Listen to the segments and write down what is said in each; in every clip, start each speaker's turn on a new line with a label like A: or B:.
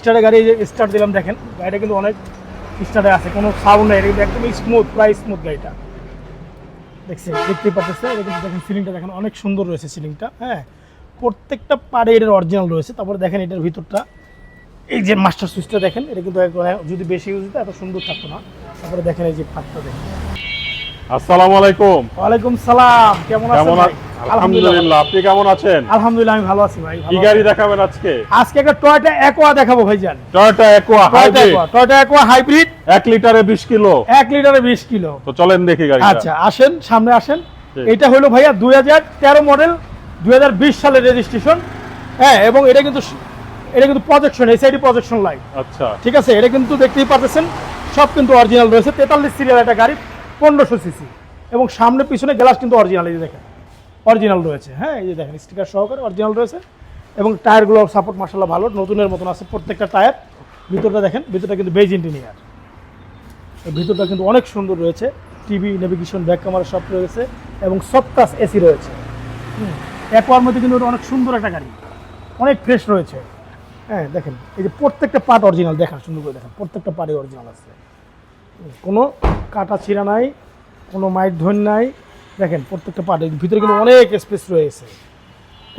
A: স্টারে গাড়ি স্টার্ট দিলাম দেখেন, গাড়িটা কিন্তু অনেক স্টারে আছে, কোনো সাউন্ড নাই কিন্তু একদম স্মুথ প্রায় স্মুথ গাড়িটা। দেখছেন, দেখতেই পাচ্ছেন এটা কিন্তু দেখেন সিলিংটা দেখেন অনেক সুন্দর রয়েছে সিলিংটা হ্যাঁ? প্রত্যেকটা পাড়ে এটার অরিজিনাল রয়েছে, তারপরে দেখেন এটার ভিতরটা। এই যে মাস্টার সুইচটা দেখেন, এটা কিন্তু একদম যদি বেশি ইউজ হতো এত সুন্দর থাকতো না। তারপরে দেখেন এই যে ফাটটা দেখেন।
B: আসসালামু আলাইকুম।
A: ওয়ালাইকুম সালাম কেমন আছেন
B: আলহামদুলিল্লাহ। আপনি কেমন আছেন?
A: আলহামদুলিল্লাহ আমি ভালো আছি ভাই
B: কি গাড়ি দেখাবেন আজকে?
A: আজকে একটা টয়টা অ্যাকোয়া দেখাবো ভাইজান।
B: Toyota Aqua hybrid
A: Toyota Aqua hybrid
B: এক লিটারে বিশ কিলো।
A: এক লিটারে বিশ কিলো।
B: তো চলেন দেখি গাড়ি
A: আচ্ছা আসেন সামনে আসেন। এটা হলো ভাইয়া দুই হাজার তেরো মডেল দুই হাজার বিশ সালের রেজিস্ট্রেশন হ্যাঁ এবং এটা কিন্তু এটা কিন্তু প্রজেকশন এই সাইডে প্রজেকশন লাইট
B: আচ্ছা।
A: ঠিক আছে এটা কিন্তু দেখতেই পাচ্ছেন সব কিন্তু অরিজিনাল রয়েছে। তেতাল্লিশ সিরিয়াল একটা গাড়ি। পনেরোশো সিসি। এবং সামনে পিছনে গ্লাস কিন্তু অরিজিনাল এই দেখেন। অরিজিনাল রয়েছে। হ্যাঁ এই যে দেখেন স্টিকার সহকারে অরিজিনাল রয়েছে। এবং টায়ারগুলো সাপোর্ট মাসাল্লাহ ভালো, নতুনের মতন আছে প্রত্যেকটা টায়ার ভিতরটা দেখেন, ভিতরটা কিন্তু বেজ ইঞ্জিনিয়ার ভিতরটা কিন্তু অনেক সুন্দর রয়েছে। টিভি নেভিগেশন ব্যাক ক্যামেরা সব রয়েছে। এবং কাজ এসি রয়েছে। একোয়ার মধ্যে কিন্তু অনেক সুন্দর একটা গাড়ি। অনেক ফ্রেশ রয়েছে। হ্যাঁ দেখেন, এই যে প্রত্যেকটা পার্ট অরিজিনাল দেখান, সুন্দর করে দেখেন। প্রত্যেকটা পার্টই অরিজিনাল আছে। কোনো কাটা ছিঁড়া নাই, কোনো মাইট ধন নাই। দেখেন প্রত্যেকটা পার্ট ভিতরে কিন্তু অনেক স্পেস রয়েছে।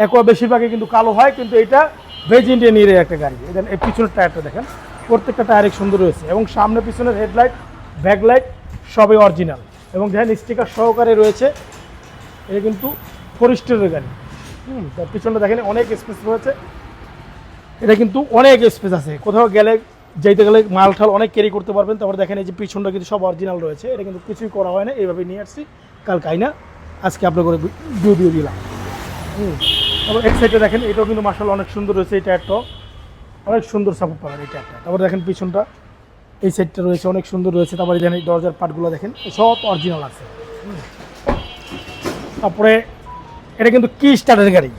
A: একোয়া বেশিরভাগই কিন্তু কালো হয়, কিন্তু এটা ভেজ ইন্ডিয়ান এর একটা গাড়ি। এটা এই পিছনের টায়ারটা দেখেন, প্রত্যেকটা টায়ার সুন্দর রয়েছে। এবং সামনে পিছনের হেডলাইট ব্যাকলাইট সবই অরিজিনাল এবং দেখেন স্টিকার সহকারে রয়েছে, এটা কিন্তু ফরেস্টের গাড়ি। হুম, তার পিছনটা দেখেন অনেক স্পেস রয়েছে। এটা কিন্তু অনেক স্পেস আছে। কোথাও গেলে যাইতে গেলে মাল ঠাল অনেক ক্যারি করতে পারবেন। তারপর দেখেন এই যে পিছনটা কিন্তু সব অরিজিনাল রয়েছে। এটা কিন্তু কিছুই করা হয় না এইভাবে নিয়ে আসছি। কাল কাইনা আজকে আপনার করে দিয়ে দিলাম। হুম। তারপর এক সাইডে দেখেন, এটাও কিন্তু মার্শাল অনেক সুন্দর রয়েছে এই টায়ারটাও অনেক সুন্দর সাপোর্ট পাবেন এই টায়ারটা তারপর দেখেন পিছনটা, এই সাইডটা রয়েছে, অনেক সুন্দর রয়েছে। তারপরে দেখেন এই দরজার পার্টগুলো দেখেন, সব অরিজিনাল আছে। তারপরে, এটা কিন্তু কি স্টার্টের গাড়ি।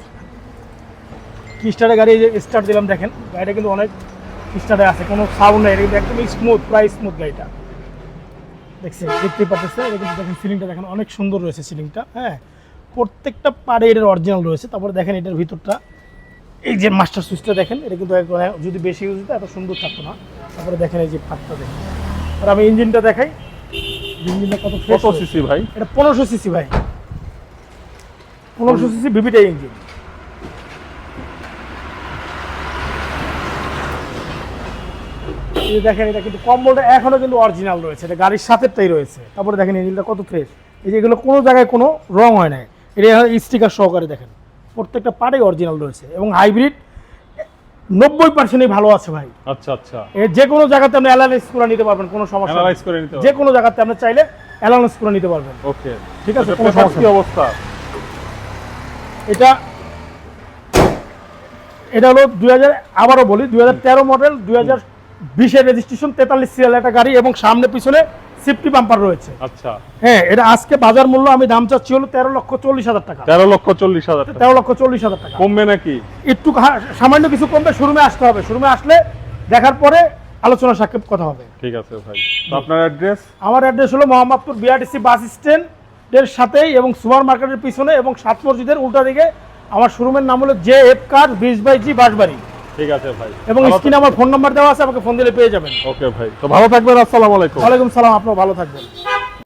A: কি স্টারের গাড়ি স্টার্ট দিলাম, দেখেন। গাড়িটা কিন্তু অনেক স্টারে আছে কোনো সাউন্ড নেই এটা কিন্তু একদম স্মুথ প্রায় স্মুথ গাড়িটা। দেখছেন দেখতেই পাচ্ছেন এটা কিন্তু দেখেন সিলিংটা দেখেন অনেক সুন্দর রয়েছে সিলিংটা হ্যাঁ? প্রত্যেকটা পাড়ে এটার অরিজিনাল রয়েছে তারপরে দেখেন এটার ভিতরটা। এই যে মাস্টার সুইচটা দেখেন এটা কিন্তু একদম যদি বেশি ইউজ হতো এত সুন্দর থাকতো না। তারপরে দেখেন এই যে ফাটটা দেখেন। আর আমি ইঞ্জিনটা দেখাই। ইঞ্জিনটা কত
B: কত সিসি ভাই?
A: এটা পনেরোশো সিসি ভাই। পনেরোশো সিসি ভিভিটাই ইঞ্জিন এই দেখেন এটা কিন্তু কম্বলটা এখনও কিন্তু অরিজিনাল রয়েছে। এটা গাড়ির সাথেরটাই রয়েছে। তারপরে দেখেন ইঞ্জিনটা কত ফ্রেশ এই যে এগুলো কোনো জায়গায় কোনো রং হয় নাই। এটা স্টিকার সহকারে দেখেন। প্রত্যেকটা পার্টেই অরিজিনাল রয়েছে এবং হাইব্রিড নব্বই পার্সেন্টই ভালো আছে ভাই।
B: আচ্ছা আচ্ছা।
A: যে কোনো জায়গাতে আপনি অ্যানালাইজ করে নিতে পারবেন কোনো সমস্যা নেই।
B: করে নিতে
A: যে কোনো জায়গাতে আপনি চাইলে অ্যানালাইজ করে নিতে পারবেন।
B: ওকে।
A: ঠিক আছে,
B: আচ্ছা,
A: কোনো সমস্যা
B: কি অবস্থা?
A: এটা এটা হলো দুই হাজার আবারও বলি দুই হাজার তেরো মডেল দুই হাজার বিশের রেজিস্ট্রেশন তেতাল্লিশ সিরিয়াল একটা গাড়ি এবং সামনে পিছনে সিফটি বাম্পার রয়েছে।
B: আচ্ছা।
A: হ্যাঁ এটা আজকে বাজার মূল্য আমি দাম চাচ্ছি হলো তেরো লক্ষ চল্লিশ হাজার টাকা।
B: তেরো লক্ষ চল্লিশ হাজার
A: তেরো লক্ষ চল্লিশ হাজার টাকা।
B: কমবে নাকি?
A: একটু সামান্য কিছু কমবে শোরুমে আসতে হবে। শোরুমে আসলে দেখার পরে আলোচনা সাক্ষেপ কথা হবে।
B: ঠিক আছে ভাই। তো আপনার অ্যাড্রেস
A: আমার অ্যাড্রেস হলো মোহাম্মদপুর বিআরটিসি বাস স্ট্যান্ড এর সাথেই এবং সুপার মার্কেটের পিছনে এবং সাত মসজিদের উল্টা দিকে। আমার শোরুমের নাম হলো জে এফ কার বিশ বাই জি বাসবাড়ি
B: ঠিক আছে ভাই।
A: এবং স্ক্রিনে আমার ফোন নাম্বার দেওয়া আছে আমাকে ফোন দিলে পেয়ে যাবেন।
B: ওকে ভাই। তো ভালো থাকবেন আসসালামু আলাইকুম।
A: ওয়ালাইকুম সালাম আপনার ভালো থাকবেন।